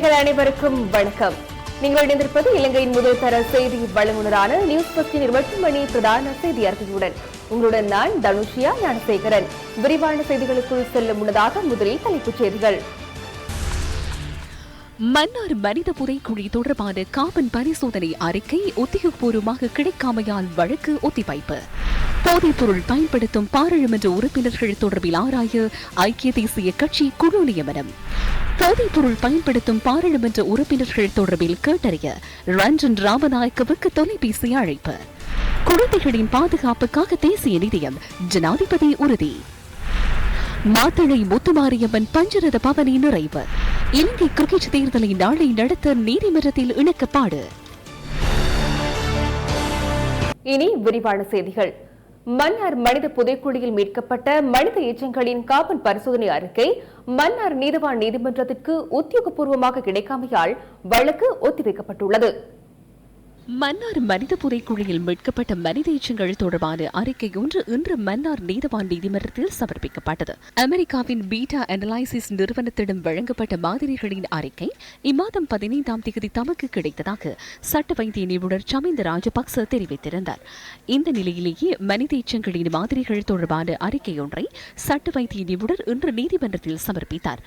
நேயர்கள் அனைவருக்கும் வணக்கம். நீங்கள் இணைந்திருப்பது இலங்கையின் முதல் தர செய்தி வழங்குனரான நியூஸ் பஸ்டின் இருபத்தி மணி பிரதான செய்தி அறிக்கையுடன் உங்களுடன் நான் தனுஷியா ஞானசேகரன். விரிவான செய்திகளுக்குள் செல்லும் முன்னதாக முதலில் தலைப்புச் செய்திகள். மன்னார் மனித புதைக்குழி தொடர்பான காபன் பரிசோதனை அறிக்கை உத்தியோகபூர்வமாக கிடைக்காமையால் வழக்கு ஒத்திவைப்பு. போதைப்பொருள் பயன்படுத்தும் பாராளுமன்ற உறுப்பினர்கள் தொடர்பில் ஆராய ஐக்கிய தேசிய கட்சி குழு நியமனம். போதைப்பொருள் பயன்படுத்தும் பாராளுமன்ற உறுப்பினர்கள் தொடர்பில் கேட்டறிய ரஞ்சன் ராமநாயக்கவுக்கு தொலைபேசி அழைப்பு. குழந்தைகளின் பாதுகாப்புக்காக தேசிய நிதியம் ஜனாதிபதி உறுதி. மாத்தளை முத்துமாரியம்மன் பஞ்சரத பவனி நிறைவு. இலங்கை கிரிக்கெட் தேர்தலை நாளை நடத்த நீதிமன்றத்தில் இணக்கப்பாடு. இனி விரிவான செய்திகள். மன்னார் மனித புதைக்குழியில் மீட்கப்பட்ட மனித எச்சங்களின் காவல் பரிசோதனை அறிக்கை மன்னார் நீதவான் நீதிமன்றத்திற்கு உத்தியோகபூர்வமாக கிடைக்காமையால் வழக்கு ஒத்திவைக்கப்பட்டுள்ளது. மன்னார் மனித புதைக்குழியில் மீட்கப்பட்ட மனித எச்சங்கள் தொடர்பான அறிக்கை ஒன்று இன்று மன்னார் நீதவான் நீதிமன்றத்தில் சமர்ப்பிக்கப்பட்டது. அமெரிக்காவின் பீட்டா அனலைசிஸ் நிறுவனத்திடம் வழங்கப்பட்ட மாதிரிகளின் அறிக்கை இம்மாதம் பதினைந்தாம் தேதி தமக்கு கிடைத்ததாக சட்ட வைத்திய நிபுணர் சமிந்த ராஜபக்ச தெரிவித்திருந்தார். இந்த நிலையிலேயே மனித எச்சங்களின் மாதிரிகள் தொடர்பான அறிக்கை ஒன்றை சட்ட வைத்திய நிபுணர் இன்று நீதிமன்றத்தில் சமர்ப்பித்தார்.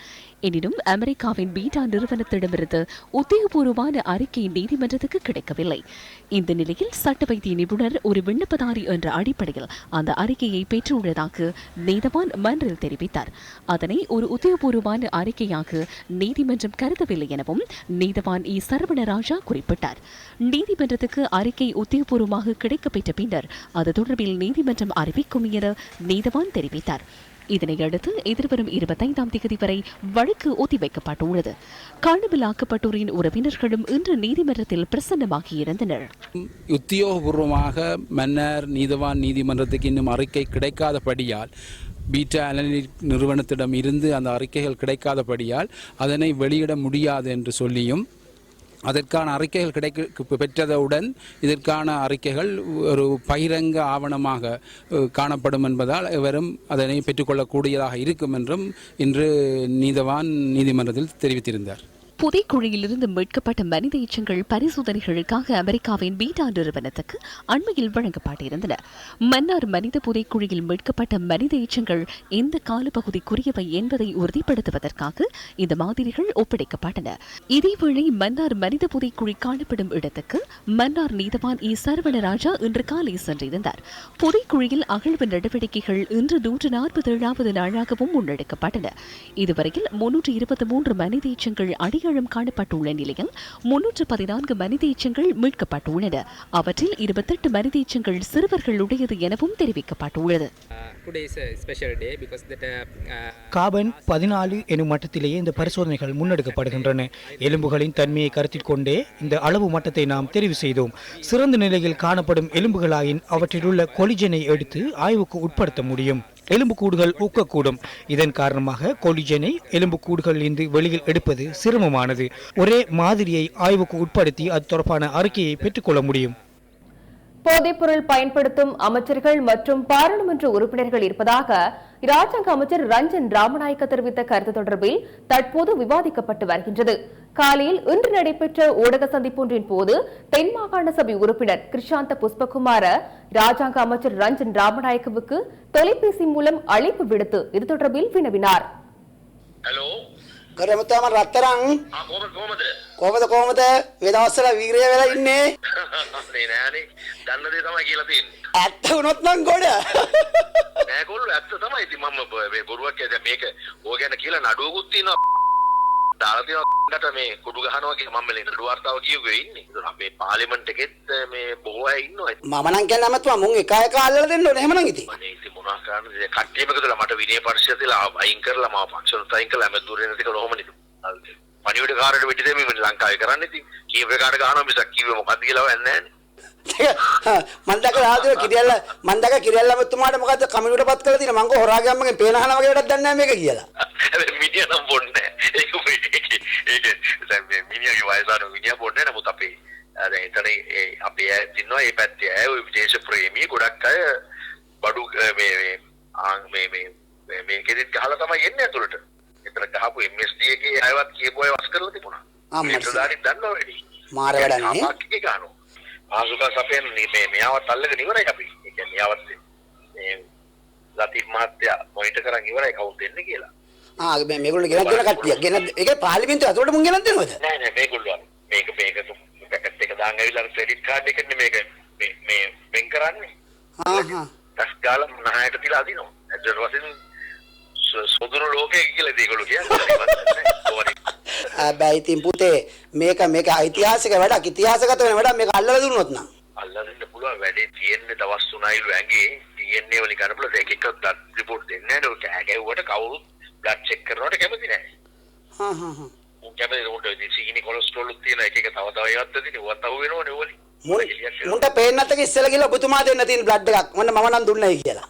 எனினும் அமெரிக்காவின் பீட்டா நிறுவனத்திடமிருந்து உத்தியோகபூர்வமான அறிக்கை நீதிமன்றத்துக்கு கிடைக்கவில்லை. இந்த நிலையில் சட்ட வைத்திய நிபுணர் ஒரு விண்ணப்பதாரி என்ற அடிப்படையில் அந்த அறிக்கையை பெற்றுள்ளதாக நீதவான் மன்றில் தெரிவித்தார். அதனை ஒரு உத்தியோகபூர்வமான அறிக்கையாக நீதிமன்றம் கருதவில்லை எனவும் நீதவான் இ. சரவணராஜா குறிப்பிட்டார். நீதிமன்றத்துக்கு அறிக்கை உத்தியோகபூர்வமாக கிடைக்கப்பெற்ற பின்னர் அது தொடர்பில் நீதிமன்றம் அறிவிக்கும் என நீதவான் தெரிவித்தார். இதனையடுத்து எதிர்வரும் இருபத்தைந்தாம் தேதி வரை வழக்கு ஒத்திவைக்கப்பட்டுள்ளது. காணாமலாக்கப்பட்டோரின் உறவினர்களும் இன்று நீதிமன்றத்தில் பிரசன்னமாகியிருந்தனர் உத்தியோகபூர்வமாக மன்னர் நீதவான் நீதிமன்றத்துக்கு இன்னும் அறிக்கை கிடைக்காதபடியால் பீட்டா அலனி நிறுவனத்திடம் இருந்து அந்த அறிக்கைகள் கிடைக்காதபடியால் அதனை வெளியிட முடியாது என்று சொல்லியும் அதற்கான அறிக்கைகள் கிடைக்க பெற்றதவுடன் இதற்கான அறிக்கைகள் ஒரு பகிரங்க ஆவணமாக காணப்படும் என்பதால் இவரும் அதனை பெற்றுக்கொள்ளக்கூடியதாக இருக்கும் என்றும் இன்று நீதவான் நீதிமன்றத்தில் தெரிவித்திருந்தார். புதைக்குழியிலிருந்து மீட்கப்பட்ட மனித எச்சங்கள் பரிசோதனைகளுக்காக அமெரிக்காவின் பீட்டா நிறுவனத்துக்கு அண்மையில் வழங்கப்பட்டிருந்தன. மன்னார் மனித புதைக்குழியில் மீட்கப்பட்ட மனித எச்சங்கள் எந்த காலப்பகுதிக்குரியவை என்பதை உறுதிப்படுத்துவதற்காக இந்த மாதிரிகள் ஒப்படைக்கப்பட்டன. இதேவேளை மன்னார் மனித புதைக்குழி காணப்படும் இடத்துக்கு மன்னார் நீதவான் இ. சரவணராஜா இன்று காலை சென்றிருந்தார். புதைக்குழியில் அகழ்வு நடவடிக்கைகள் இன்று நூற்று நாற்பத்தி ஏழாவது நாளாகவும் முன்னெடுக்கப்பட்டன. இதுவரையில் முன்னூற்று இருபத்தி மூன்று மனித எச்சங்கள் அடையாளம் காணப்பட்டுள்ள நிலையில் முன்னூற்று பதினான்கு மனித எச்சங்கள் மீட்கப்பட்டுள்ளன. அவற்றில் இருபத்தெட்டு மனித எச்சங்கள் சிறுவர்களுடையது எனவும் தெரிவிக்கப்பட்டுள்ளது. Uh, today is a special day because that uh, uh, carbon பதினாலு எனும் மட்டத்திலேயே இந்த பரிசோதனைகள் முன்னெடுக்கப்படுகின்றன. எலும்புகளின் தன்மையை கருத்தில் கொண்டே இந்த அளவு மட்டத்தை நாம் தெரிவு செய்தோம். சிறந்த நிலையில் காணப்படும் எலும்புகளாயின் அவற்றிலுள்ள கொலிஜனை எடுத்து ஆய்வுக்கு உட்படுத்த முடியும். எலும்புக்கூடுகள் ஊக்கக்கூடும். இதன் காரணமாக கொலிஜனை எலும்புக்கூடுகளிலிருந்து வெளியில் எடுப்பது சிரமமானது. ஒரே மாதிரியை ஆய்வுக்கு உட்படுத்தி அது தொடர்பான அறிக்கையை பெற்றுக்கொள்ள முடியும். போதைப்பொருள் பயன்படுத்தும் அமைச்சர்கள் மற்றும் பாராளுமன்ற உறுப்பினர்கள் இருப்பதாக இராஜாங்க அமைச்சர் ரஞ்சன் ராமநாயக்க தெரிவித்த கருத்து தொடர்பில் தற்போது விவாதிக்கப்பட்டு வருகின்றது. காலையில் இன்று நடைபெற்ற ஊடக சந்திப்பொன்றின் போது தென் மாகாண சபை உறுப்பினர் கிருஷாந்த புஷ்பகுமார ராஜாங்க அமைச்சர் ரஞ்சன் ராமநாயக்கவுக்கு தொலைபேசி மூலம் அழைப்பு விடுத்து இது தொடர்பில் வினவினார். කරමතාම රත්තරං කොම කොමද කොමද කොමද වෙදවස්සල වීරය වෙලා ඉන්නේ? නේ නෑනේ. දන්න දේ තමයි කියලා තියෙන්නේ. ඇත්ත වුණොත් නම් ගොඩ. නෑකොල්ල ඇත්ත තමයි. ඉතින් මම මේ බොරුවක් කියද මේක ඕක ගැන කියලා නඩුවකුත් තියෙනවා දාලතිනට මේ කුඩු ගහනවාගේ මම මේ නඩුවාර්තාව කියුවේ ඉන්නේ. අපේ පාර්ලිමේන්ට් එකෙත් මේ බොහෝ අය ඉන්නවා. මම නම් කියන්නේ නැමතුවා මුන් එක එක අල්ලලා දෙන්න ඕනේ එහෙමනම් ඉතින්. අනේ ඉතින් මොනවා කරන්නද? කට්ටියම එකතුලා මට විනය පරිශයදලා අයින් කරලා මාව පක්ෂවලට අයින් කළා මම දුරේ නැති කරොම නේද. පණිවිඩ කාර්යයට වෙඩි දෙමින් ලංකාවේ කරන්නේ ඉතින් කීප එකකට ගහනවා මිසක් කිව්වේ මොකද්ද කියලා වෙන්නේ නැහැ. නැහැනේ මන්දක රාදිව කිරියල්ල මන්දක කිරියල්ල ඇමතුමාට මොකද්ද කමිටුවට පත් කරලා තියෙන මං කෝ හොරාගම්මගෙන් පේන අහන වගේ වැඩක් දන්නේ නැහැ මේක කියලා මිනිහා නම් බොන්නේ නැහැ. ඒක දැන් මිනිහාගේ වයසාන මිනිහා බොන්නේ නැහැ. නමුත් අපේ අර එතන අපේ අය ඉන්නවා ඒ පැත්තේ අය ওই විදේශ ප්‍රේමී ගොඩක් අය බඩු මේ මේ ආ, මේ මේ මේකෙදිත් ගහලා තමයි එන්නේ ඇතුළට. එතන ගහපු MSD එකේ අයවත් කියපු අය වස් කරලා තිබුණා. අම්මට. නිලධාරීන් දන්නවා වැඩි. මාර වැඩන්නේ. පාසුකම් සපයන මේ මෙයාවත් අල්ලගෙන ඉවරයි අපි. ඒ කියන්නේ මෙයාවත් මේ ලතිෆ් මහත්තයා මොනිටර් කරන් ඉවරයි කවුද දෙන්නේ කියලා. ආ මේ මේගොල්ලෝ ගෙනත් දෙන කට්ටිය. ගෙනත් ඒක පාර්ලිමේන්තුව ඇතුළට මුන් ගෙනත් දෙනවද? නෑ නෑ මේගොල්ලෝ මේක මේක පැකට් එක දාන් ඇවිල්ලා ක්‍රෙඩිට් කාඩ් එකනේ මේක මේ මේ වෙන් කරන්නේ. ආ හා. ටස් ගාලා නහයට තියලා අදිනවා. ඇත්තට වශයෙන් සොදුරු ලෝකයේ කියලා ඒගොල්ලෝ කියන්නේ. හැබැයි ඉතින් පුතේ මේක මේක ඓතිහාසික වැඩක්. ඉතිහාසගත වෙන වැඩක් මේක අල්ලලා දුන්නොත් නම්. අල්ලන්න පුළුවන්. වැඩේ තියෙන්නේ දවස් 3යිලු ඇඟේ DNA වලින් ගන්න පුළුවන්. ඒක එක බ්ලඩ් රිපෝට් දෙන්නේ නැහැ. නේද කෑ ගැව්වට කවුරුත් බ්ලඩ් චෙක් කරනවට කැමති නැහැ. හා හා හා. උන් කැමති? උන්ට ඉතින් කොලෙස්ටරෝල් තියෙන එක එක තව තව ඒවත් දෙන්නේ ඌවත් අහු වෙනවනේ ඕලි මුන් මුන්ට පේන්නේ නැත්නම් ඉස්සෙල්ලා ගිහලා ඔබතුමා දෙන්න තියෙන බ්ලඩ් එකක්. මොන්න මම නම් දුන්නයි කියලා.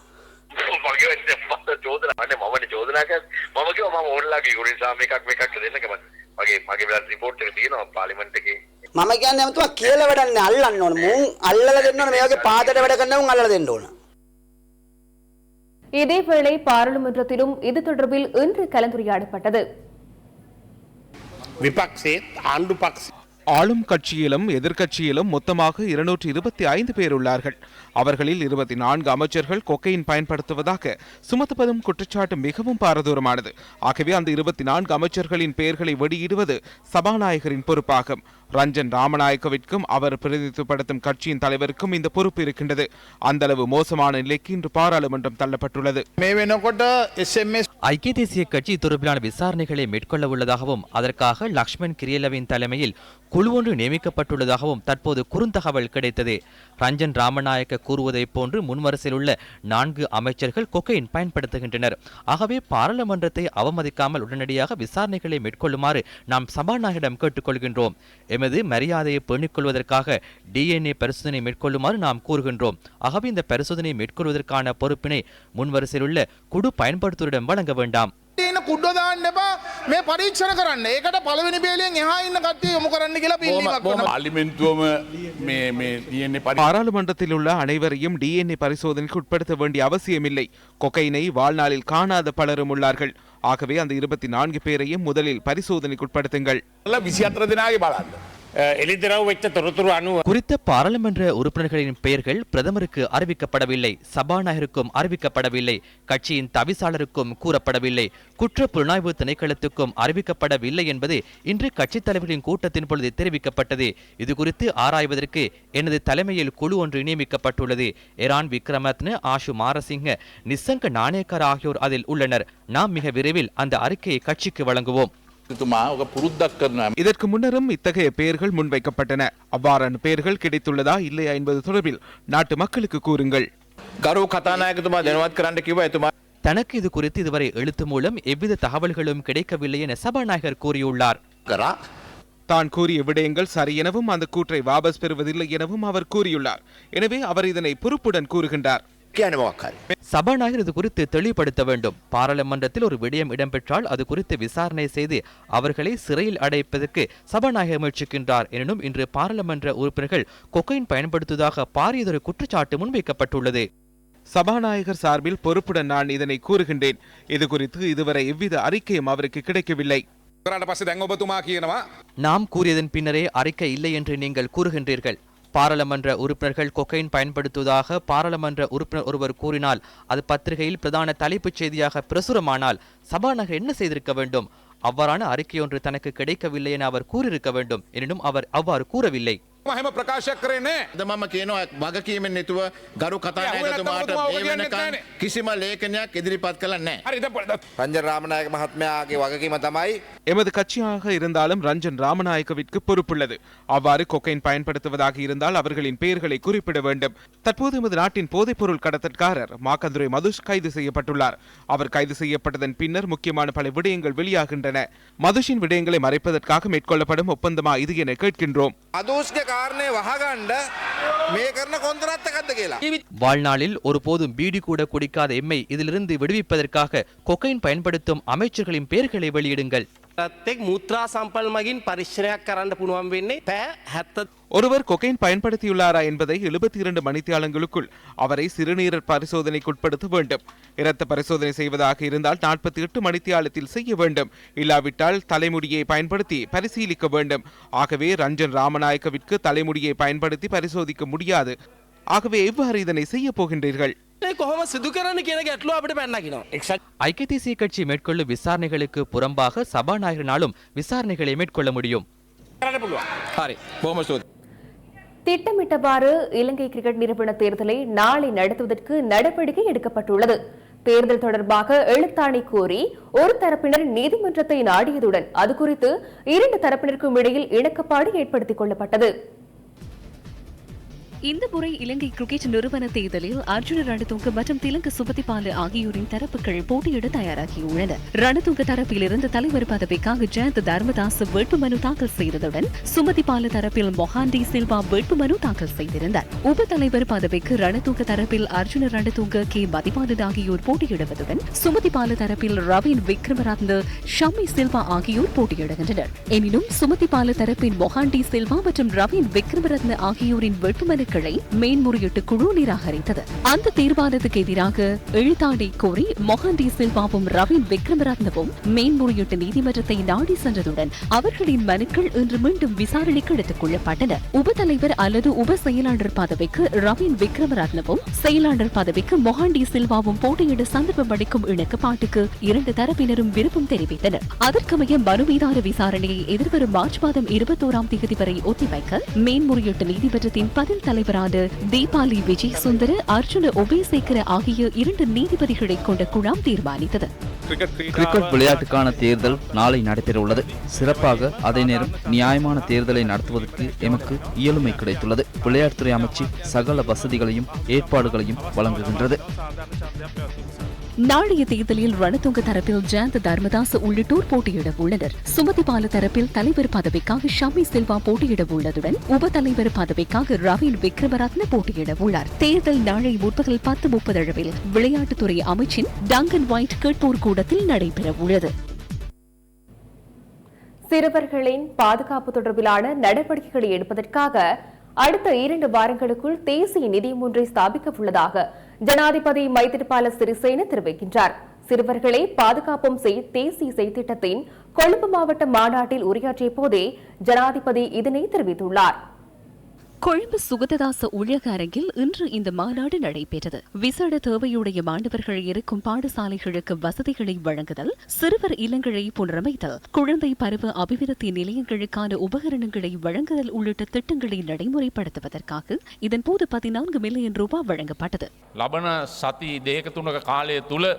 මගේ වෙන්නේ මම චෝදනා අනේ මමනේ චෝදනා කරන්නේ මම කිව්වා මම ඕන්ලාගේ ගුරින් සාම එකක් මේකක් දෙන්න කැමති මගේ මගේ බ්ලඩ් රිපෝට් එක තියෙනවා පාර්ලිමේන්තු එකේ මම කියන්නේ අමතුමා කියලා වැඩක් නෑ අල්ලන්න ඕන. මුන් අල්ලලා දෙන්න ඕන මේ වගේ පාදට වැඩ කරන උන් අල්ලලා දෙන්න ඕන. இதேவேளை பாராளுமன்றத்திலும் இது தொடர்பில் இன்று கலந்துரையாடப்பட்டது විපක්ෂේත් ආණ්ඩු පක්ෂ ஆளும் கட்சியிலும் எதிர்க்கட்சியிலும் மொத்தமாக இருநூற்றி இருபத்தி ஐந்து பேர் உள்ளார்கள். அவர்களில் இருபத்தி நான்கு அமைச்சர்கள் கொக்கையின் பயன்படுத்துவதாக சுமத்துவதும் குற்றச்சாட்டு மிகவும் பாரதூரமானது. ஆகவே அந்த இருபத்தி நான்கு அமைச்சர்களின் பெயர்களை வெளியிடுவது சபாநாயகரின் பொறுப்பாகும். ரஞ்சன் ராமநாயக்கவிற்கும் அவர் பிரதிநிதித்துவப்படுத்தும் கட்சியின் தலைவருக்கும் இந்த பொறுப்பு இருக்கின்றது. அந்த அளவு மோசமான நிலைக்கு இன்று பாராளுமன்றம் தள்ளப்பட்டுள்ளது. ஐக்கிய தேசிய கட்சி தொடர்பிலான விசாரணைகளை மேற்கொள்ள உள்ளதாகவும் அதற்காக லக்ஷ்மண் கிரியலவின் தலைமையில் குழு ஒன்று நியமிக்கப்பட்டுள்ளதாகவும் தற்போது குறுந்தகவல் கிடைத்தது. ரஞ்சன் ராமநாயக்க கூறுவதைப் போன்று முன்வரிசையில் உள்ள நான்கு அமைச்சர்கள் கொக்கையின் பயன்படுத்துகின்றனர். ஆகவே பாராளுமன்றத்தை அவமதிக்காமல் உடனடியாக விசாரணைகளை மேற்கொள்ளுமாறு நாம் சபாநாயகரிடம் கேட்டுக்கொள்கின்றோம். எமது மரியாதையை பேணிக்கொள்வதற்காக டிஎன்ஏ பரிசோதனை மேற்கொள்ளுமாறு நாம் கூறுகின்றோம். ஆகவே இந்த பரிசோதனை மேற்கொள்வதற்கான பொறுப்பினை முன்வரிசையில் உள்ள குழு பயன்படுத்துவரிடம் வழங்க வேண்டாம். තියෙන කුඩ්ඩ දාන්න එපා මේ පරීක්ෂණ කරන්න ඒකට පළවෙනි බේලියෙන් එහා ඉන්න කට්ටිය යොමු කරන්න කියලා පිළිගන්නක් කරනවා. පාලිමෙන්තුවම මේ මේ තියෙන්නේ පරි பாராளுமன்றத்தில் உள்ள அனைவரையும் டிஎன்ஏ பரிசோதனைக்கு உட்படுத்த வேண்டிய அவசியமில்லை கொக்கைனை வாழ்நாளில் காணாத பலரும் உள்ளார்கள் ஆகவே அந்த இருபத்தி நான்கு பேரையும் முதலில் பரிசோதனைக்கு உட்படுத்துங்கள் විසි අතර குறித்த பாராளுமன்ற உறுப்பினர்களின் பெயர்கள் பிரதமருக்கு அறிவிக்கப்படவில்லை சபாநாயகருக்கும் அறிவிக்கப்படவில்லை கட்சியின் தவிசாளருக்கும் கூறப்படவில்லை குற்ற புலனாய்வு திணைக்களத்துக்கும் அறிவிக்கப்படவில்லை என்பது இன்று கட்சித் தலைவர்களின் கூட்டத்தின் பொழுது தெரிவிக்கப்பட்டது. இதுகுறித்து ஆராய்வதற்கு எனது தலைமையில் குழு ஒன்று நியமிக்கப்பட்டுள்ளது. எரான் விக்ரமத்ன ஆஷு மாரசிங்க நிசங்க நாணயக்கார் ஆகியோர் அதில் உள்ளனர். நாம் மிக விரைவில் அந்த அறிக்கையை கட்சிக்கு வழங்குவோம். இதற்கு முன்னரும் இத்தகைய பெயர்கள் முன்வைக்கப்பட்டன. அவ்வாறான பெயர்கள் கிடைத்துள்ளதா இல்லையா என்பது தொடர்பில் நாட்டு மக்களுக்கு கூறுங்கள். தனக்கு இது குறித்து இதுவரை எழுத்து மூலம் எவ்வித தகவல்களும் கிடைக்கவில்லை என சபாநாயகர் கூறியுள்ளார். தான் கூறிய விடயங்கள் சரியெனவும் அந்த கூற்றை வாபஸ் பெறுவதில்லை எனவும் அவர் கூறியுள்ளார். எனவே அவர் இதனை பொறுப்புடன் கூறுகின்றார். சபாநாயகர் இது குறித்து தெளிவுபடுத்த வேண்டும். பாராளுமன்றத்தில் ஒரு விடயம் இடம்பெற்றால் அது குறித்து விசாரணை செய்து அவர்களை சிறையில் அடைப்பதற்கு சபாநாயகர் முயற்சிக்கின்றார். எனினும் இன்று பாராளுமன்ற உறுப்பினர்கள் கொக்கைன் பயன்படுத்துவதாக பாரியதொரு குற்றச்சாட்டு முன்வைக்கப்பட்டுள்ளது. சபாநாயகர் சார்பில் பொறுப்புடன் நான் இதனை கூறுகின்றேன். இது குறித்து இதுவரை எவ்வித அறிக்கையும் அவருக்கு கிடைக்கவில்லை. நாம் கூறியதன் பின்னரே அறிக்கை இல்லை என்று நீங்கள் கூறுகின்றீர்கள். பாராளுமன்ற உறுப்பினர்கள் கொக்கைன் பயன்படுத்துவதாக பாராளுமன்ற உறுப்பினர் ஒருவர் கூறினால் அது பத்திரிகையில் பிரதான தலைப்புச் செய்தியாக பிரசுரமானால் சபாநாயகர் என்ன செய்திருக்க வேண்டும்? அவ்வாறான அறிக்கை ஒன்று தனக்கு கிடைக்கவில்லை என அவர் கூறியிருக்க வேண்டும். எனினும் அவர் அவ்வாறு கூறவில்லை. මහෙම ප්‍රකාශයක් කරේ නෑ ද මම කියනවා වගකීමෙන් නිතුව ගරු කතානායකතුමාට ඔබතුමා ඔබ මේ කියන්නෙත් වෙනකන් නෑනේ. කිසිම ලේඛනයක් ඉදිරිපත් කළ නැහැ. හරි රංජන් රාමනායක මහත්මයාගේ වගකීම තමයි எமது கட்சியாக இருந்தாலும் ரஞ்சன் ராமநாயக்கவிற்கு பொறுப்புள்ளது அவ்வாறு கொக்கைன் பயன்படுத்துவதாக இருந்தால் அவர்களின் பெயர்களை குறிப்பிட வேண்டும் தற்போது எமது நாட்டின் போதைப்பொருள் கடத்தற்காரர் மாக்கந்துரை மதுஷ் கைது செய்யப்பட்டுள்ளார் அவர் கைது செய்யப்பட்டதன் பின்னர் முக்கியமான பல விடயங்கள் வெளியாகின்றன மதுஷின் விடயங்களை மறைப்பதற்காக மேற்கொள்ளப்படும் ஒப்பந்தமா இது என கேட்கின்றோம் අදෝෂ්ක කාරණය වහගණ්ඩ මේ කරන කොන්තරත්තකක්ද කියලා. வாழ்நாளில் ஒருபோதும் பீடி கூட குடிக்காத எம்மை இதிலிருந்து விடுவிப்பதற்காக கொக்கைன் பயன்படுத்தும் அமைச்சர்களின் பெயர்களை வெளியிடுங்கள் பிரத்யேக் மூத்ரா சாம்பல் மகின் பரிசீலனை கரண்ட புனுவம் வெண்ணே ஹத்த ஒருவர் கொகைன் பயன்படுத்தியுள்ளாரா என்பதை எழுபத்தி இரண்டு மணித்தியாலங்களுக்குள் அவரை சிறுநீரர் பரிசோதனைக்குட்படுத்த வேண்டும். இரத்த பரிசோதனை செய்வதாக இருந்தால் நாற்பத்தி எட்டு மணித்தியாலத்தில் செய்ய வேண்டும். இல்லாவிட்டால் தலைமுடியை பயன்படுத்தி பரிசீலிக்க வேண்டும். ஆகவே ரஞ்சன் ராமநாயக்கவிற்கு தலைமுடியை பயன்படுத்தி பரிசோதிக்க முடியாது. ஆகவே எவ்வாறு இதனை செய்ய போகின்றீர்கள்? කොහොම සිදු කරන්න කියන ගැටලු අපිට පැන්නකිනවා එක්ෂ ஐக்கிய தேசிய கட்சி மேற்கொள்ளும் விசாரணைகளுக்கு புறம்பாக சபாநாயகனாலும் விசாரணைகளை மேற்கொள்ள முடியும் කරන්න පුළුවන් හරි බොහොම ස්තුතියි திட்டமிட்டவாறு இலங்கை கிரிக்கெட் நிறுவன தேர்தலை நாளை நடத்துவதற்கு நடவடிக்கை எடுக்கப்பட்டுள்ளது தேர்தல் தொடர்பாக எழுத்தாணை கோரி ஒரு தரப்பினர் நீதிமன்றத்தை நாடியதுடன் அது குறித்து இரண்டு தரப்பினருக்கும் இடையில் இணக்கப்பாடு ஏற்படுத்திக் கொள்ளப்பட்டது இந்த முறை இலங்கை கிரிக்கெட் நிறுவன தேர்தலில் அர்ஜுன ரணதுங்க மற்றும் திலங்கு சுபதிபால ஆகியோரின் தரப்புகள் போட்டியிட தயாராகியுள்ளன ரணதுங்க தரப்பிலிருந்து தலைவர் பதவிக்காக ஜெயந்த் தர்மதாஸ் வேட்புமனு தாக்கல் செய்ததுடன் சுமதிபால தரப்பில் மொஹாண்டி சில்வா வேட்புமனு தாக்கல் செய்திருந்தார். உப தலைவர் பதவிக்கு ரணதுங்க தரப்பில் அர்ஜுன ரணதுங்க கே. மதிபாலன் ஆகியோர் போட்டியிடுவதுடன் சுமதிபால தரப்பில் ரவீன் விக்ரமரத்ன ஷமி சில்வா ஆகியோர் போட்டியிடுகின்றனர். எனினும் சுமதிபால தரப்பின் மொஹாண்டி சில்வா மற்றும் ரவீன் விக்ரமரத்ன ஆகியோரின் வேட்புமனு மனுக்களை மேன்முறையீட்டு குழு நிராகரித்தது அந்த தீர்மானத்துக்கு எதிராக எழுத்தாடை கோரி மொஹாண்டி சில்வாவும் ரவீன் விக்ரமரத்னவும் மேன்முறையீட்டு நீதிமன்றத்தை நாடி சென்றதுடன் அவர்களின் மனுக்கள் இன்று மீண்டும் விசாரணைக்கு எடுத்துக் கொள்ளப்பட்டன. உபதலைவர் அல்லது உப செயலாளர் பதவிக்கு ரவீன் விக்ரமரத்னவும் செயலாளர் பதவிக்கு மொஹாண்டி சில்வாவும் போட்டியிட சந்தர்ப்பம் அளிக்கும் இணக்கப்பாட்டுக்கு இரண்டு தரப்பினரும் விருப்பம் தெரிவித்தனர். அதற்கமைய மனு மீதான விசாரணையை எதிர்வரும் மார்ச் மாதம் இருபத்தோராம் தேதி வரை ஒத்திவைக்க மேன்முறையீட்டு நீதிமன்றத்தின் பதில் தலை தலைவரான தீபாலி விஜய் சுந்தர அர்ஜுன உபயசேகர ஆகிய இரண்டு நீதிபதிகளை கொண்ட குழாம் தீர்மானித்தது. கிரிக்கெட் விளையாட்டுக்கான தேர்தல் நாளை நடைபெற உள்ளது சிறப்பாக அதே நேரம் நியாயமான தேர்தலை நடத்துவதற்கு எமக்கு இயலுமை கிடைத்துள்ளது. விளையாட்டுத்துறை அமைச்சு சகல வசதிகளையும் ஏற்பாடுகளையும் வழங்குகின்றது. நாளைய தேர்தலில் ரணதுங்க தரப்பில் ஜெயந்த் தர்மதாஸ் உள்ளிட்டோர் போட்டியிட உள்ளனர். சுமதிபால தரப்பில் தலைவர் பதவிக்காக ஷமி சில்வா போட்டியிட உள்ளதுடன் உப தலைவர் பதவிக்காக ரவீன் விக்ரமரத்ன போட்டியிட உள்ளார். தேர்தல் நாளை முற்பகல் பத்து முப்பது அளவில் விளையாட்டுத்துறை அமைச்சின் டங்கன் ஒயிட் கேட்போர் கூடத்தில் நடைபெற உள்ளது. சிறுவர்களின் பாதுகாப்பு தொடர்பிலான நடவடிக்கைகளை எடுப்பதற்காக அடுத்த இரண்டு வாரங்களுக்குள் தேசிய நிதியம் ஒன்றை ஸ்தாபிக்க உள்ளதாக ஜனாதிபதி மைத்திரிபால சிறிசேன தெரிவிக்கின்றார். சிறுவர்களை பாதுகாப்பும் செய் தேசிய செய்திட்டத்தின் கொழும்பு மாவட்ட மாநாட்டில் உரையாற்றிய போதே ஜனாதிபதி இதனை தெரிவித்துள்ளார். கொழும்பு சுகததாச உலக அரங்கில் இன்று இந்த மாநாடு நடைபெற்றது. விசேட தேவையுடைய மாணவர்கள் இருக்கும் பாடசாலைகளுக்கு வசதிகளை வழங்குதல் சிறுவர் இல்லங்களை புனரமைத்தல் குழந்தை பருவ அபிவிருத்தி நிலையங்களுக்கான உபகரணங்களை வழங்குதல் உள்ளிட்ட திட்டங்களை நடைமுறைப்படுத்துவதற்காக இதன்போது பதினான்கு மில்லியன் ரூபாய் வழங்கப்பட்டது. லபன சதி தேக காலே துல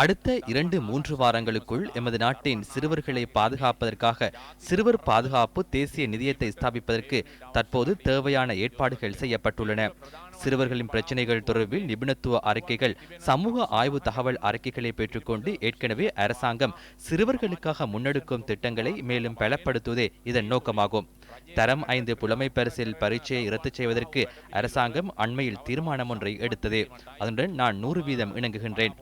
அடுத்த இரண்டு மூன்று வாரங்களுக்குள் எமது நாட்டின் சிறுவர்களை பாதுகாப்பதற்காக சிறுவர் பாதுகாப்பு தேசிய நிதியத்தை ஸ்தாபிப்பதற்கு தற்போது தேவையான ஏற்பாடுகள் செய்யப்பட்டுள்ளன. சிறுவர்களின் பிரச்சினைகள் தொடர்பில் நிபுணத்துவ அறிக்கைகள் சமூக ஆய்வு தகவல் அறிக்கைகளை பெற்றுக்கொண்டு ஏற்கனவே அரசாங்கம் சிறுவர்களுக்காக முன்னெடுக்கும் திட்டங்களை மேலும் பலப்படுத்துவதே இதன் நோக்கமாகும். தரம் ஐந்து புலமை பரிசில் பரீட்சையை ரத்து செய்வதற்கு அரசாங்கம் அண்மையில் தீர்மானம் ஒன்றை எடுத்தது. அதனுடன் நான் நூறு வீதம் இணங்குகின்றேன்.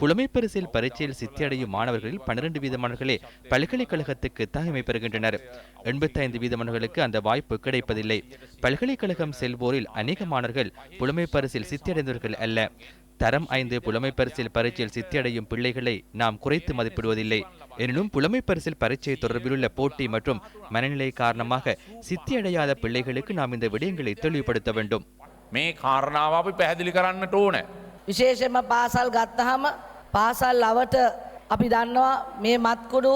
புலமை பரிசில் பரீட்சையில் சித்தியடையும் மாணவர்களில் பன்னிரண்டு வீதமானவர்களே பல்கலைக்கழகத்துக்கு தகமை பெறுகின்றனர் எண்பத்தைந்து வீதமானவர்களுக்கு அந்த வாய்ப்பு கிடைப்பதில்லை பல்கலைக்கழகம் செல்வோரில் அநேக மாணவர்கள் புலமை பரிசில் சித்தியடைந்தவர்கள் அல்ல தரம் ஐந்து புலமை பரிசில் பரீட்சையில் சித்தியடையும் பிள்ளைகளை நாம் குறைத்து மதிப்பிடுவதில்லை எனினும் புலமை பரிசில் பரீட்சை தொடர்பிலுள்ள போட்டி மற்றும் மனநிலை காரணமாக சித்தியடையாத பிள்ளைகளுக்கு நாம் இந்த விடயங்களை தெளிவுபடுத்த வேண்டும் මේ කාරණාව අපි පැහැදිලි කරන්නට ඕන. විශේෂයෙන්ම පාසල් ගත්තහම පාසල් ලවට අපි දන්නවා මේ මත්කුඩු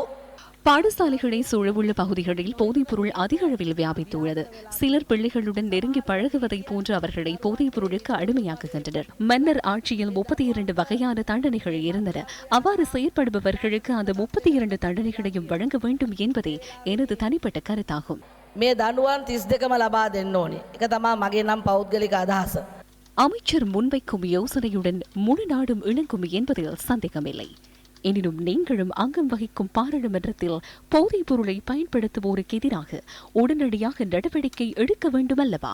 பாடசாலைகளை சூழவுள்ள பகுதிகளில் போதைப்பொருள் அதிக அளவில் வியாபித்துள்ளது சிலர் பிள்ளைகளுடன் நெருங்கி பழகுவதை போன்று அவர்களை போதைப் பொருளுக்கு அடிமையாக்குகின்றனர் மன்னர் ஆட்சியில் முப்பத்தி இரண்டு வகையான தண்டனைகள் இருந்தன அவ்வாறு செயற்படுபவர்களுக்கு அந்த முப்பத்தி இரண்டு தண்டனைகளையும் வழங்க வேண்டும் என்பதே எனது தனிப்பட்ட கருத்தாகும் මේ දඩුවන් තිස් දෙකම ලබා දෙන්න ඕනේ එක තමා මගේ නම් පෞද්ගලික අදහස. அமைச்சர் முன்வைக்கும் யோசனையுடன் முழு நாடும் இணங்கும் என்பதில் சந்தேகமில்லை. எனினும் நீங்களும் அங்கம் வகிக்கும் பாராளுமன்றத்தில் போதைப் பொருளை பயன்படுத்துவோருக்கு எதிராக உடனடியாக நடவடிக்கை எடுக்க வேண்டுமல்லவா?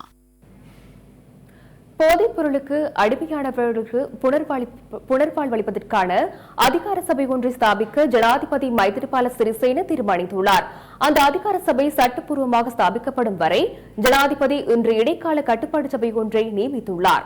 போதைப் பொருளுக்கு அடிமையானவர்களுக்கு புனர்வாழ் புனர்வாழ்வளிப்பதற்கான அதிகார சபை ஒன்றை ஸ்தாபிக்க ஜனாதிபதி மைத்திரிபால சிறிசேன தீர்மானித்துள்ளார். அந்த அதிகார சபை சட்டப்பூர்வமாக ஸ்தாபிக்கப்படும் வரை ஜனாதிபதி இன்று இடைக்கால கட்டுப்பாடு சபை ஒன்றை நியமித்துள்ளார்.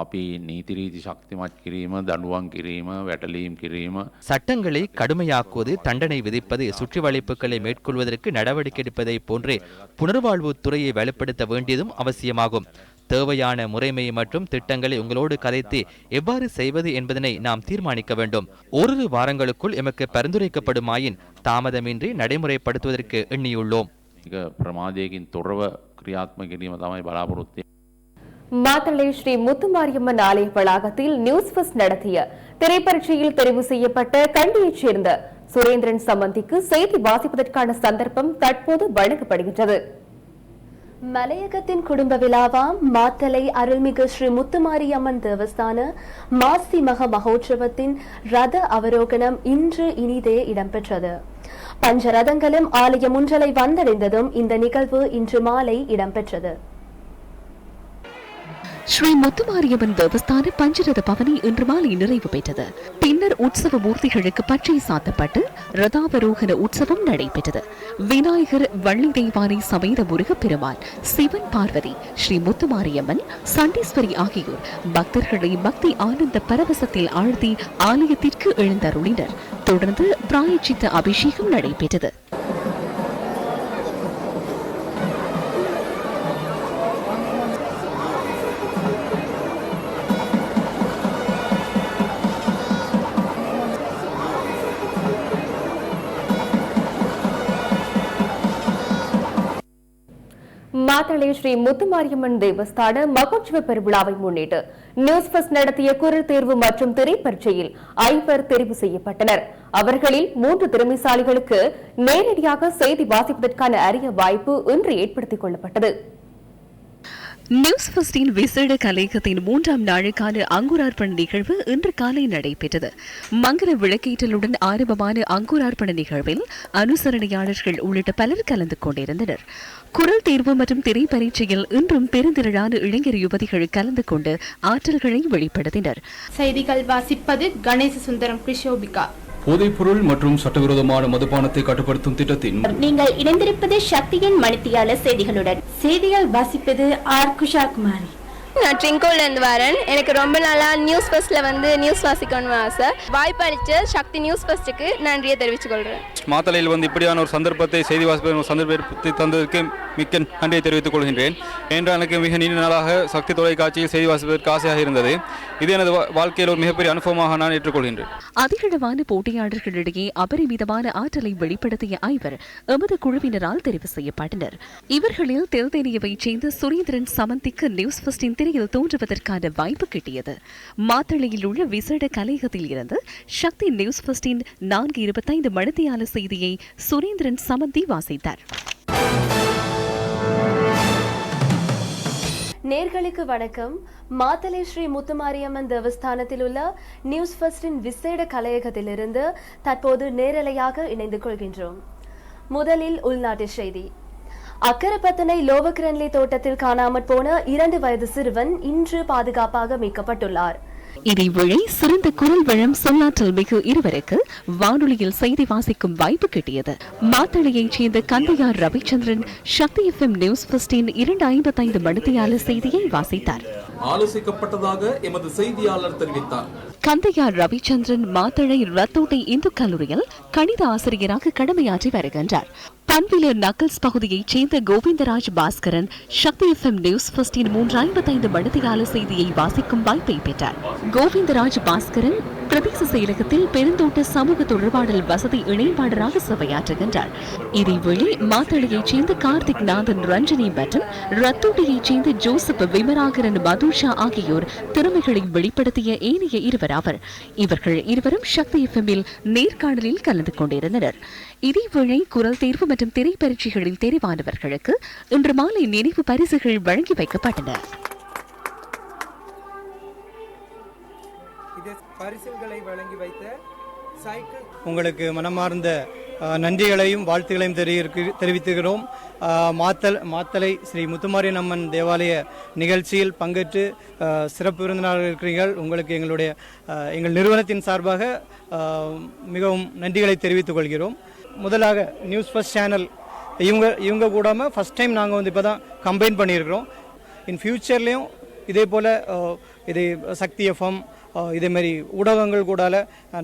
අපි නීතිරීති ශක්තිමත් කිරීම දඩුවන් කිරීම වැටලීම් කිරීම சட்டங்களை கடுமையாக்குவது தண்டனை விதிப்பது சுற்றி வளைப்புகளை மேற்கொள்வதற்கு நடவடிக்கை எடுப்பதை போன்றே புனர்வாழ்வு துறையை வலுப்படுத்த வேண்டியதும் அவசியமாகும் தேவையான முறைமை மற்றும் திட்டங்களை உங்களோடு கதைத்து எவ்வாறு செய்வது என்பதனை நாம் தீர்மானிக்க வேண்டும் ஓரிரு வாரங்களுக்குள் எமக்கு பரிந்துரைக்கப்படுமாயின் தாமதமின்றி நடைமுறைப்படுத்துவதற்கு எண்ணியுள்ளோம் එක ප්‍රමාදයකින් තොරව ක්‍රියාත්ම කිරීම තමයි බලාපොරොත්තුය மாத்தளை ஸ்ரீ முத்துமாரியம்மன் ஆலய வளாகத்தில் நியூஸ் பஸ்ட் நடத்திய திரைப்பரீட்சையில் தெரிவு செய்யப்பட்ட கண்டியைச் சேர்ந்த சுரேந்திரன் சம்பந்திக்கு செய்தி வாசிப்பதற்கான சந்தர்ப்பம் தற்போது வழங்கப்படுகின்றது. மலையகத்தின் குடும்ப விழாவாம் மாத்தலை அருள்மிகு ஸ்ரீ முத்துமாரியம்மன் தேவஸ்தான மாசி மக மகோற்சவத்தின் ரத அவரோகணம் இன்று இனிதே இடம்பெற்றது. பஞ்ச ரதங்களும் ஆலய முன்றலை வந்தடைந்ததும் இந்த நிகழ்வு இன்று மாலை இடம்பெற்றது. ஸ்ரீ முத்துமாரியம்மன் தேவஸ்தான பஞ்சரத பவனி இன்று மாலை நிறைவு பெற்றது. பின்னர் உற்சவ மூர்த்திகளுக்கு பச்சை சாத்தப்பட்டு ரதாவரோகண உற்சவம் நடைபெற்றது. விநாயகர் வள்ளி தெய்வானை சமேத முருகப்பெருமான் சிவன் பார்வதி ஸ்ரீ முத்துமாரியம்மன் சண்டீஸ்வரி ஆகியோர் பக்தர்களை பக்தி ஆனந்த பரவசத்தில் ஆழ்த்தி ஆலயத்திற்கு எழுந்தருளினர். தொடர்ந்து பிராயச்சித்த அபிஷேகம் நடைபெற்றது. மாத்தளை ஸ்ரீ முத்துமாரியம்மன் தேவஸ்தான மகோற்சவ பெருவிழாவை முன்னிட்டு நியூஸ் பஸ்ட் நடத்திய குரல் தேர்வு மற்றும் திரைப்பரீட்சையில் ஐவர் தெரிவு செய்யப்பட்டனர். அவர்களில் மூன்று திறமைசாலிகளுக்கு நேரடியாக செய்தி வாசிப்பதற்கான அரிய வாய்ப்பு இன்று ஏற்படுத்திக் கொள்ளப்பட்டது. நியூஸ் ஃபஸ்டின் விசேட கலையகத்தின் மூன்றாம் நாளுக்கான அங்குரார்ப்பண நிகழ்வு இன்று காலை நடைபெற்றது. மங்கள விளக்கேற்றலுடன் ஆரம்பமான அங்குரார்ப்பண நிகழ்வில் அனுசரணையாளர்கள் உள்ளிட்ட பலர் கலந்து கொண்டிருந்தனர். குரல் தேர்வு மற்றும் திரை பரீட்சையில் இன்றும் பெருந்திரளான இளைஞர் யுவதிகள் கலந்து கொண்டு ஆற்றல்களை வெளிப்படுத்தினர். செய்திகள் வாசிப்பது கணேச சுந்தரம் கிருஷோபிகா போதைப்பொருள் மற்றும் சட்டவிரோதமான மதுபானத்தை கட்டுப்படுத்தும் திட்டத்தின் நீங்கள் இணைந்திருப்பது சக்தியின் மணித்தியால செய்திகளுடன். செய்திகள் வாசிப்பது ஆர் குஷா குமாரி. நான் ட்ரிங்கோலேருந்து வரேன். எனக்கு ரொம்ப நாளா நியூஸ் ஃபர்ஸ்ட்ல வந்து நியூஸ் வாசிக்கணும்னு ஆசை. வாய்ப்பு அளித்த சக்தி நியூஸ் ஃபர்ஸ்ட்டுக்கு நன்றியை தெரிவித்துக் கொள்கிறேன் மாத்தளையில் வந்து இப்படியான ஒரு சந்தர்ப்பத்தை செய்தி வாசிப்பதன் ஒரு சந்தர்ப்பத்தை தந்ததற்கு மிக்க நன்றியை தெரிவித்துக் கொள்கின்றேன். என்றால் எனக்கு மிக நீண்ட நாளாக சக்தி தொலைக்காட்சியில் செய்தி வாசிப்பதற்கு ஆசையாக இருந்தது. இது எனது வாழ்க்கையில் ஒரு மிகப்பெரிய அனுபவமாக நான் ஏற்றுக்கொள்கின்றேன். அதிகளவான போட்டியாளர்களிடையே அபரிமிதமான ஆற்றலை வெளிப்படுத்திய ஐவர் எமது குழுவினரால் தெரிவு செய்யப்பட்டனர். இவர்களில் தெல்தேனியவைச் சேர்ந்த சுரேந்திரன் சமந்திக்கு நியூஸ் ஃபஸ்டின் திரையில் தோன்றுவதற்கான வாய்ப்பு கிட்டியது. மாத்தளையில் உள்ள விசேட கலையகத்தில் இருந்து சக்தி நியூஸ் ஃபஸ்டின் நான்கு இருபத்தைந்து மணித்தியால செய்தியை சுரேந்திரன் சமந்தி வாசித்தார். நேர்களுக்கு வணக்கம். மாத்தலை ஸ்ரீ முத்துமாரியம்மன் தேவஸ்தானத்தில் உள்ள நியூஸ் ஃபர்ஸ்டின் விசேட கலையகத்திலிருந்து தற்போது நேரலையாக இணைந்து கொள்கின்றோம். முதலில் உள்நாட்டு செய்தி. அக்கரப்பத்தனை லோவக்கிரன்லி தோட்டத்தில் காணாமற் போன இரண்டு வயது சிறுவன் இன்று பாதுகாப்பாக மீட்கப்பட்டுள்ளார். இதேவேளை சிறந்த குரல் வளம் சொல்லாற்றல் மிகு இருவருக்கு வானொலியில் செய்தி வாசிக்கும் வாய்ப்பு கிட்டியது. மாத்தளையைச் சேர்ந்த கந்தையார் ரவிச்சந்திரன் சக்தி எஃப்எம் நியூஸ் ஃபஸ்டின் இரண்டு ஐம்பத்தைந்து மணித்தியால செய்தியை வாசித்தார். ஆலோசிக்கப்பட்டதாக எமது செய்தியாளர் தெரிவித்தார். கந்தையார் ரவிச்சந்திரன் மாத்தளை ரத்தோட்டை இந்து கல்லூரியில் கணித ஆசிரியராக கடமையாற்றி வருகின்றார். பண்பில நக்கல்ஸ் பகுதியைச் சேர்ந்த கோவிந்தராஜ் பாஸ்கரன் சக்தி எஃப்எம் நியூஸ் ஃபஸ்டின் மூன்று ஐம்பத்தைந்து மணித்தியால செய்தியை வாசிக்கும் வாய்ப்பை பெற்றார். கோவிந்தராஜ் பாஸ்கரன் பிரதேச செயலகத்தில் பெருந்தோட்ட சமூக தொடர்பாடல் வசதி இணைப்பாளராக சேவையாற்றுகின்றார் இதேவேளை மாத்தளையைச் சேர்ந்த கார்த்திக் நாதன் ரஞ்சனி மற்றும் ரத்தோட்டியைச் சேர்ந்த ஜோசப் விமராகரன் மதுஷா ஆகியோர் திறமைகளை வெளிப்படுத்திய ஏனைய இருவர் ஆவர். இவர்கள் இருவரும் சக்தி எஃப்எம்மில் நேர்காணலில் கலந்து கொண்டிருந்தனர். இதேவேளை குரல் தேர்வு மற்றும் திரைப்பரீட்சைகளில் தெரிவானவர்களுக்கு இன்று மாலை நினைவு பரிசுகள் வழங்கி வைக்கப்பட்டன. பரிசுகளை வழங்கி வைத்த உங்களுக்கு மனமார்ந்த நன்றிகளையும் வாழ்த்துகளையும் தெரிவித்துகிறோம். மாத்தல் மாத்தலை ஸ்ரீ முத்துமாரியன் அம்மன் தேவாலய நிகழ்ச்சியில் பங்கேற்று சிறப்பு விருந்தினராக இருக்கிறீர்கள். உங்களுக்கு எங்களுடைய எங்கள் நிறுவனத்தின் சார்பாக மிகவும் நன்றிகளை தெரிவித்துக் கொள்கிறோம். முதலாக நியூஸ் ஃபஸ்ட் சேனல் இவங்க இவங்க கூடாமல் ஃபஸ்ட் டைம் நாங்கள் வந்து இப்போ தான் கம்பைன் பண்ணியிருக்கிறோம் இன் ஃப்யூச்சர்லேயும் இதே போல் இது சக்தி எஃப்எம் இதேமாரி ஊடகங்கள் கூடால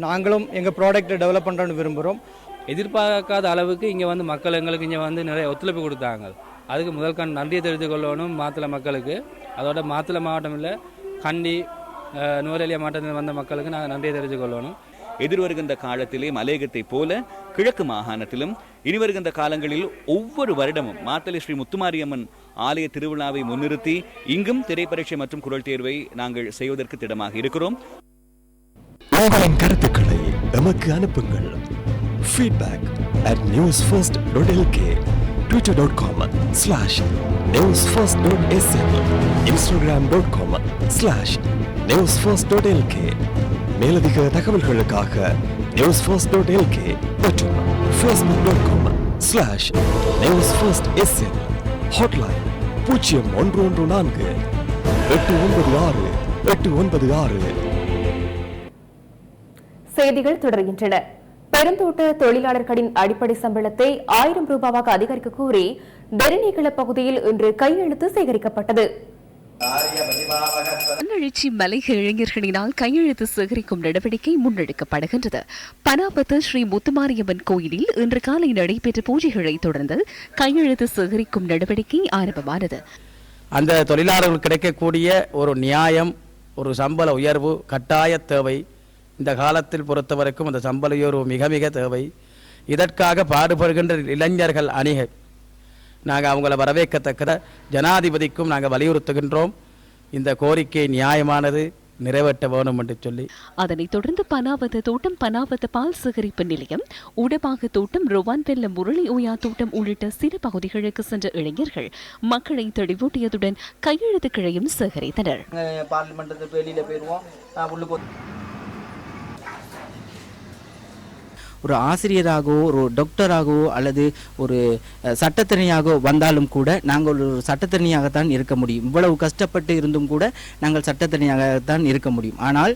நாங்களும் எங்கள் ப்ராடக்ட்டை டெவலப் பண்ணுறோன்னு விரும்புகிறோம் எதிர்பார்க்காத அளவுக்கு இங்கே வந்து மக்கள் எங்களுக்கு இங்கே வந்து நிறைய ஒத்துழைப்பு கொடுத்தாங்க. அதுக்கு முதல் கண் நன்றியை தெரிவித்துக் கொள்ளணும் மாத்தளை மக்களுக்கு. அதோட மாத்தளை மாவட்டம் இல்லை கண்டி நுவரெலியா மாவட்டத்தில் வந்த மக்களுக்கு நாங்கள் நன்றியை தெரிவித்துக் கொள்ளணும். எதிர்வருகின்ற காலத்திலே மலையகத்தைப் போல கிழக்கு மாகாணத்திலும் இனி வருகின்ற காலங்களில் ஒவ்வொரு வருடமும் மாத்தளை ஸ்ரீ முத்துமாரியம்மன் ஆலய திருவிழாவை முன்னிறுத்தி இங்கும் திரைப்பரீட்சை மற்றும் குரல் தேர்வை நாங்கள் செய்வதற்கு திடமாக இருக்கிறோம் உங்களின் கருத்துக்களை எமக்கு அனுப்புங்கள் feedback at newsfirst.lk twitter.com slash newsfirst.sm instagram.com slash newsfirst.lk மேலதிக தகவல்களுக்காக newsfirst.lk மற்றும் facebook.com slash newsfirst.sm ஹாட்லைன் பூஜ்ஜியம் ஒன்று ஒன்று நான்கு. எட்டு ஒன்பது ஆறு எட்டு ஒன்பது ஆறு. செய்திகள் தொடர்கின்றன. பெருந்தோட்ட தொழிலாளர்களின் அடிப்படை சம்பளத்தை ஆயிரம் ரூபாவாக அதிகரிக்க கூறி டெரினிகள பகுதியில் இன்று கையெழுத்து சேகரிக்கப்பட்டது. மண்ணெழுச்சி மலைக இளைஞர்களினால் கையெழுத்து சேகரிக்கும் நடவடிக்கை முன்னெடுக்கப்படுகின்றது. பனாபத்து ஸ்ரீ முத்துமாரியம்மன் கோயிலில் இன்று காலை நடைபெற்ற பூஜைகளை தொடர்ந்து கையெழுத்து சேகரிக்கும் நடவடிக்கை ஆரம்பமானது. அந்த தொழிலாளர்கள் கிடைக்கக்கூடிய ஒரு நியாயம் ஒரு சம்பள உயர்வு கட்டாய தேவை. இந்த காலத்தில் பொறுத்தவரைக்கும் அந்த சம்பள உயர்வு மிக மிக தேவை. இதற்காக பாடுபடுகின்ற இளைஞர்கள் அணிகள் நாங்கள் அவங்கள வரவேற்கத்தக்கத ஜனாதிபதிக்கும் நாங்கள் வலியுறுத்துகின்றோம். இந்த கோரிக்கை நியாயமானது நிறைவேற்ற வேணும் என்று சொல்லி. அதனைத் தொடர்ந்து பனாவத தோட்டம் பனாவத பால் சேகரிப்பு நிலையம் உடபாக தோட்டம் ருவான் வெல்ல முரளி ஓயா தோட்டம் உள்ளிட்ட சிறு பகுதிகளுக்கு சென்ற இளைஞர்கள் மக்களை தெளிவூட்டியதுடன் கையெழுத்துக்களையும் சேகரித்தனர். பார்லிமெண்ட்டுக்கு வெளியில் போயிடுவோம் ஒரு ஆசிரியராகவோ ஒரு டாக்டராகவோ அல்லது ஒரு அஹ், வந்தாலும் கூட நாங்கள் ஒரு சட்டத்தரணியாகத்தான் இருக்க முடியும். இவ்வளவு கஷ்டப்பட்டு இருந்தும் கூட நாங்கள் சட்டத்தரணியாகத்தான் இருக்க முடியும். ஆனால்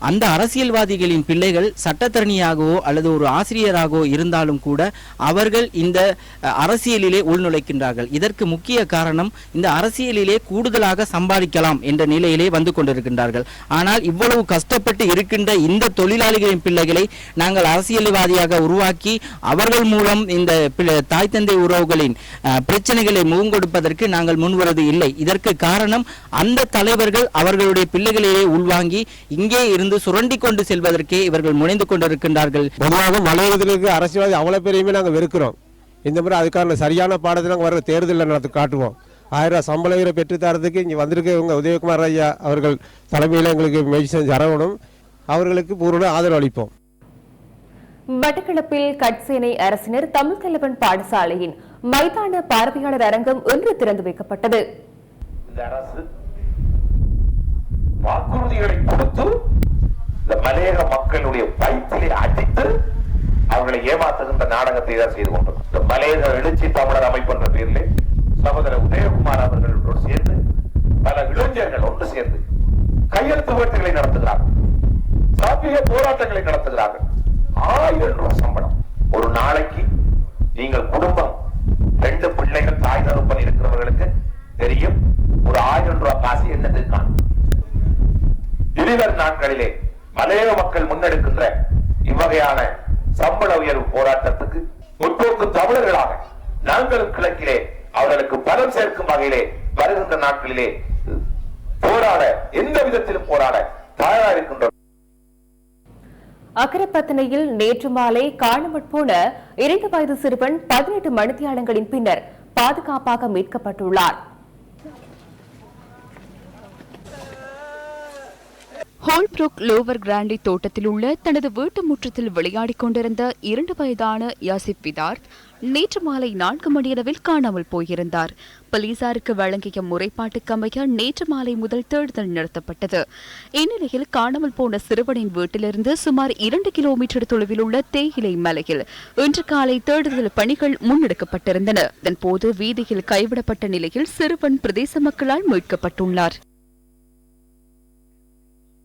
அந்த அரசியல்வாதிகளின் பிள்ளைகள் சட்டத்தரணியாகவோ அல்லது ஒரு ஆசிரியராகவோ இருந்தாலும் கூட அவர்கள் இந்த அரசியலிலே உள்நுழைக்கின்றார்கள். இதற்கு முக்கிய காரணம் இந்த அரசியலிலே கூடுதலாக சம்பாதிக்கலாம் என்ற நிலையிலே வந்து கொண்டிருக்கின்றார்கள். ஆனால் இவ்வளவு கஷ்டப்பட்டு இருக்கின்ற இந்த தொழிலாளிகளின் பிள்ளைகளை நாங்கள் அரசியல்வாதியாக உருவாக்கி அவர்கள் மூலம் இந்த பிள்ளை- தாய் தந்தை உறவுகளின் பிரச்சனைகளை முகங்கொடுப்பதற்கு நாங்கள் முன்வரது இல்லை. இதற்கு காரணம் அந்த தலைவர்கள் அவர்களுடைய பிள்ளைகளையே உள்வாங்கி இங்கே இருந்து சுரண்டி கொண்டு செல்வதற்கே இவர்கள் முனைந்து கொண்டிருக்கின்றார்கள். பொதுவாக மலையகத்திற்கு அரசியல்வாதி அவ்வளோ பேரையுமே நாங்கள் வெறுக்கிறோம். இந்த முறை அதுக்கான சரியான பாடத்தை நாங்கள் வர தேர்தலில் நடத்தி காட்டுவோம். ஆயிரம் ரூபாய் சம்பள உயர்வை பெற்று தரதுக்கு இங்கே வந்திருக்க இவங்க உதயகுமார் ஐயா அவர்கள் தலைமையில் எங்களுக்கு முயற்சி செஞ்சு அரவணும் அவர்களுக்கு பூர்ண ஆதரவு அளிப்போம். மட்டக்களப்பில் கட்சேனை அரசினர் தமிழ் தலைவன் பாடசாலையின் மைதான பார்வையாளர் அரங்கம் இன்று திறந்து வைக்கப்பட்டது. இந்த அரசு வாக்குறுதிகளை கொடுத்து இந்த மலையக மக்களுடைய வயிற்றிலே அடித்து அவர்களை ஏமாத்துகின்ற நாடகத்தை தான் செய்து கொண்டது இந்த மலையக எழுச்சி தமிழர் அமைப்பு என்ற பெயரிலே சகோதரர் உதயகுமார் அவர்களோடு சேர்ந்து பல இளைஞர்கள் ஒன்று சேர்ந்து கையெழுத்து வேட்டைகளை நடத்துகிறார்கள். சாப்பிய போராட்டங்களை நடத்துகிறார்கள். ஆயிரம் ரூபாய் சம்பளம். ஒரு நாளைக்கு நீங்கள் குடும்பம் ரெண்டு பிள்ளைகள் தாய் தகப்பன் இருக்கிறவர்களுக்கு தெரியும் ஒரு ஆயிரம் ரூபாய் காசு என்னது? காணும் இருவர் நாட்களிலே மலையக மக்கள் முன்னெடுக்கின்ற இவ்வகையான சம்பள உயர்வு போராட்டத்துக்கு முற்போக்கு தமிழர்களாக நாங்களும் கிழக்கிலே அவர்களுக்கு பலம் சேர்க்கும் வகையிலே வருகின்ற நாட்களிலே போராட எந்த விதத்திலும் போராட தயாராக இருக்கின்றோம். அக்கரப்பத்தனையில் நேற்று மாலை காணாமற் போன இரண்டு வயது சிறுவன் பதினெட்டு மணித்தியாலங்களின் பின்னர் பாதுகாப்பாக மீட்கப்பட்டுள்ளார். ஹோல்ப்ரூக் லோவர் கிராண்டி தோட்டத்தில் உள்ள தனது வீட்டு முற்றத்தில் விளையாடிக் கொண்டிருந்த இரண்டு வயதான யாசிப் விதார்த் நேற்று மாலை நான்கு மணியளவில் காணாமல் போயிருந்தார். போலீசாருக்கு வழங்கிய முறைப்பாட்டுக்கமைய நேற்று மாலை முதல் தேடுதல் நடத்தப்பட்டது இந்நிலையில் காணாமல் போன சிறுவனின் வீட்டிலிருந்து சுமார் இரண்டு கிலோமீட்டர் தொலைவில் உள்ள தேயிலை மலையில் இன்று காலை தேடுதல் பணிகள் முன்னெடுக்கப்பட்டிருந்தன. இதன்போது வீதியில் கைவிடப்பட்ட நிலையில் சிறுவன் பிரதேச மக்களால் மீட்கப்பட்டுள்ளார்.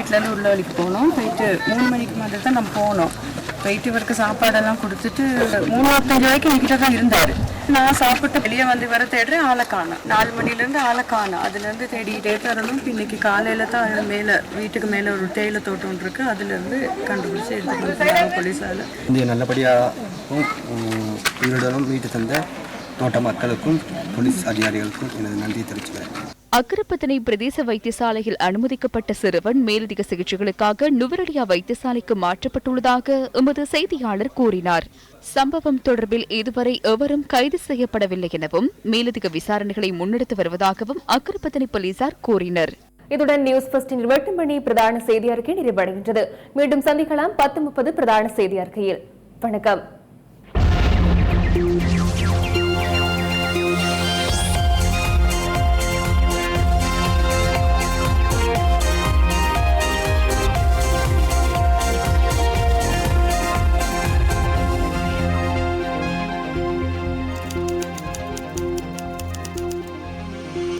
வீட்டிலேருந்து உள்ள வழிக்கு போனோம் போயிட்டு மூணு மணிக்கு மாதிரி தான் நம்ம போனோம் போயிட்டு இவருக்கு சாப்பாடெல்லாம் கொடுத்துட்டு மூணு இருபத்தஞ்சு வரைக்கும் என்கிட்ட தான் இருந்தார். நான் சாப்பிட்டு வெளியே வந்து வர தேடுறேன் ஆளை காணோம். நாலு மணிலேருந்து ஆளை காணோம். அதுலேருந்து தேடிக்கிட்டே தரணும் இன்னைக்கு காலையில் தான் மேலே வீட்டுக்கு மேலே ஒரு தேயிலை தோட்டம் ஒன்று இருக்கு. அதுலேருந்து கண்டுபிடிச்சி எடுத்துட்டு வந்தாங்க போலீஸால். இந்திய நல்லபடியாகவும் உம், உயிருடனும் மீட்டு தந்த தோட்ட மக்களுக்கும் போலீஸ் அதிகாரிகளுக்கும் எனது நன்றி தெரிவிச்சுக்கிறேன். அக்கரப்பத்தனை பிரதேச வைத்தியசாலையில் அனுமதிக்கப்பட்ட சிறுவன் மேலதிக சிகிச்சைகளுக்காக நுவரலியா வைத்தியசாலைக்கு மாற்றப்பட்டுள்ளதாக எமது செய்தியாளர் கூறினார். சம்பவம் தொடர்பில் இதுவரை எவரும் கைது செய்யப்படவில்லை எனவும் மேலதிக விசாரணைகளை முன்னெடுத்து வருவதாகவும் அக்கரப்பத்தனை போலீசார் கூறினர். இதுடன் நியூஸ் பஸ்டின் எட்டு மணி பிரதான செய்தி அறிக்கை நிறைவடைகின்றது. மீண்டும் சந்திக்கலாம் பத்து முப்பது பிரதான செய்தி அறிக்கையில். வணக்கம்.